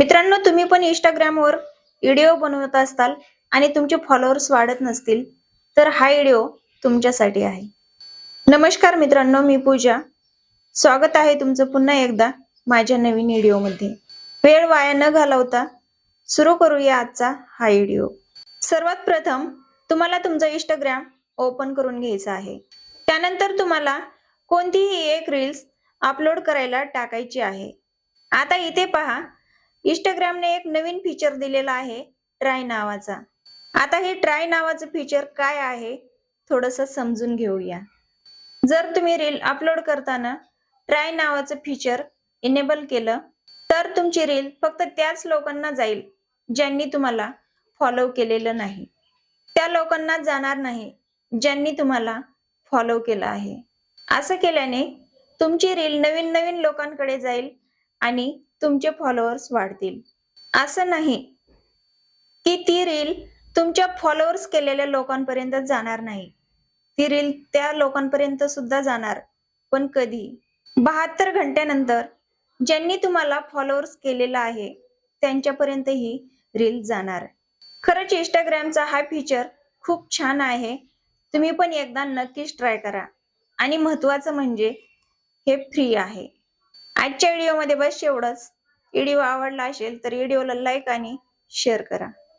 मित्रांनो तुम्ही पण इंस्टाग्रामवर व्हिडिओ बनवत असताल आणि तुमचे फॉलोअर्स वाढत नसतील तर हा व्हिडिओ तुमच्यासाठी आहे. नमस्कार मित्रांनो मी पूजा. स्वागत आहे तुमचं पुन्हा एकदा माझ्या नवीन व्हिडिओमध्ये. वेळ वाया न घालवता सुरू करूया आजचा हा व्हिडिओ. सर्वात प्रथम तुम्हाला तुमचा इंस्टाग्राम ओपन करून घ्यायचा आहे. त्यानंतर तुम्हाला कोणतीही एक रील्स अपलोड करायला टाकायची आहे. आता इथे पहा इंस्टाग्रामने एक नवीन फीचर दिलेला आहे ट्राय नावाचा. आता हे ट्राय नावाचं फीचर काय आहे थोडंसं समजून घेऊया. जर तुम्ही रील अपलोड करताना ट्राय नावाचं फीचर इनेबल केलं तर तुमची रील फक्त त्याच लोकांना जाईल ज्यांनी तुम्हाला फॉलो केलेलं नाही. त्या लोकांना जाणार नाही ज्यांनी तुम्हाला फॉलो केलं आहे. असं केल्याने तुमची रील नवीन नवीन लोकांकडे जाईल आणि तुमचे फॉलोअर्स वाढतील. असं नाही की ती रील तुमच्या फॉलोअर्स केलेल्या लोकांपर्यंत जाणार नाही. ती रील त्या लोकांपर्यंत सुद्धा जाणार पण कधी? बहात्तर घंट्यानंतर ज्यांनी तुम्हाला फॉलोअर्स केलेला आहे त्यांच्यापर्यंत ही रील जाणार. खरंच इंस्टाग्रामचा हा फीचर खूप छान आहे. तुम्ही पण एकदा नक्कीच ट्राय करा. आणि महत्वाचं म्हणजे हे फ्री आहे. आजच्या व्हिडिओमध्ये बस एवढंच. व्हिडिओ आवडला असेल तर व्हिडिओला लाईक आणि शेअर करा.